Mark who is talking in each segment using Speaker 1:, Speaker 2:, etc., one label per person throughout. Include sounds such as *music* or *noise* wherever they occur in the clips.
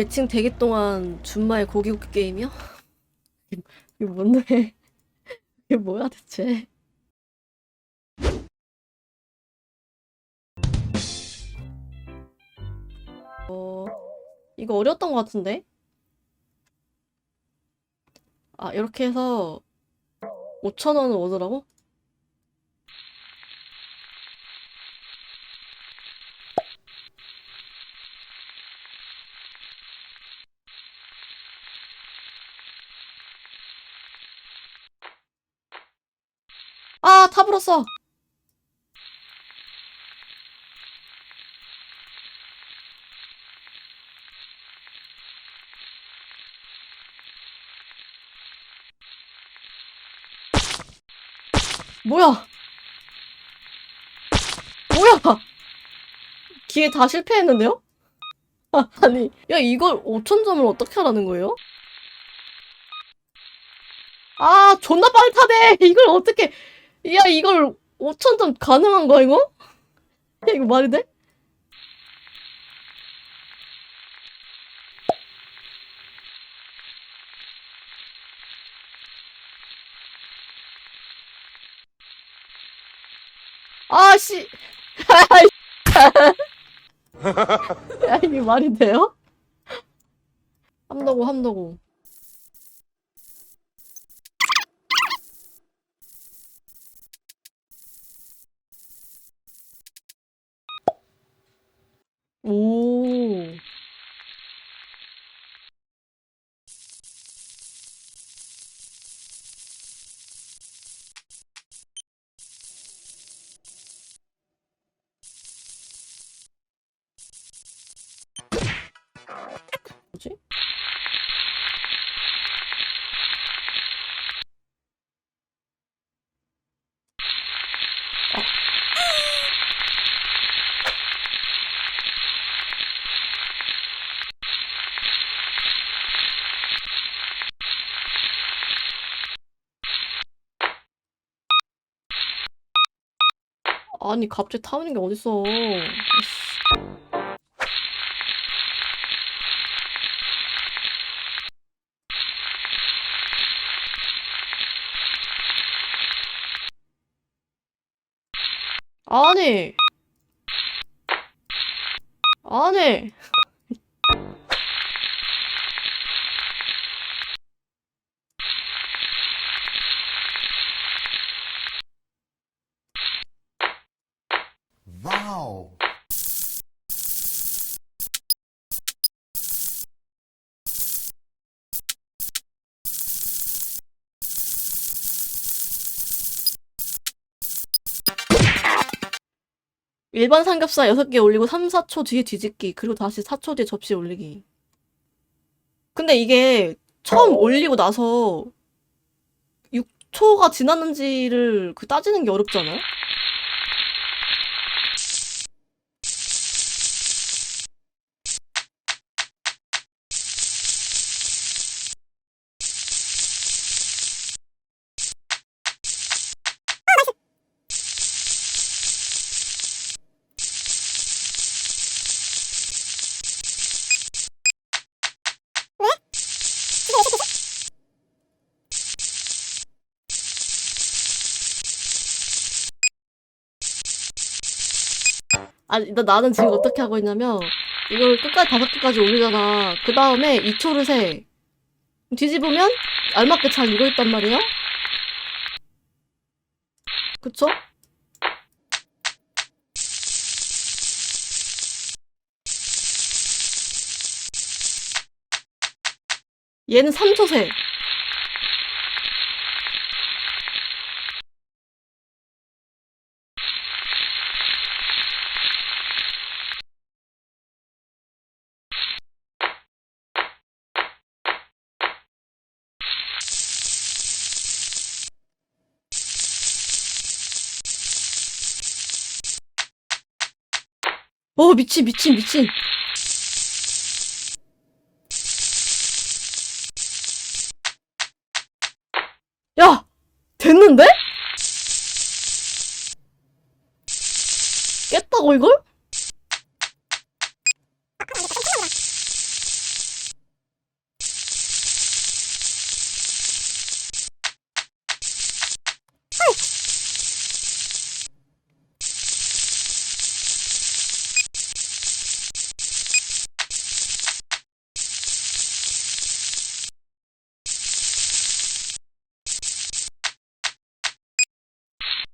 Speaker 1: 매칭 되기 동안 준마의 고기 굽기 게임이요? 이게 뭔데? 이게 뭐야 대체? 어, 이거 어려웠던 것 같은데? 아, 이렇게 해서 5,000원을 오더라고? 아, 타불었어! 뭐야? 뭐야? 기회 다 실패했는데요? 아, 아니, 야, 이걸 5천점을 어떻게 하라는 거예요? 아, 존나 빨리 타네! 이걸 어떻게, 야, 이걸 5천 점 가능한 거야, 이거? 야, 이거 말이 돼? 아, 씨. *laughs* 야, 이게 말이 돼요? 함더고, 함더고. 오. 뭐지? 아니 갑자기 타는 게 어딨어 아이씨. 아니
Speaker 2: Wow.
Speaker 1: 일반 삼겹살 6개 올리고 3, 4초 뒤에 뒤집기 그리고 다시 4초 뒤에 접시에 올리기 근데 이게 처음 올리고 나서 6초가 지났는지를 그 따지는 게 어렵잖아요? 아니, 나, 나는 지금 어떻게 하고 있냐면, 이걸 끝까지 다섯 개까지 올리잖아. 그 다음에 2초를 세. 뒤집으면 알맞게 잘 익어 있단 말이야? 그쵸? 얘는 3초 세. 어, 미친, 미친, 미친. 야! 됐는데? 깼다고, 이걸?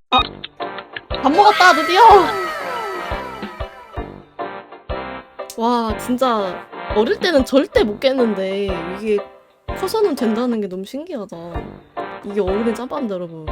Speaker 1: 밥 먹었다 드디어. 와 진짜 어릴 때는 절대 못 깼는데 이게 커서는 된다는 게 너무 신기하다. 이게 어른의 짬밥인데 여러분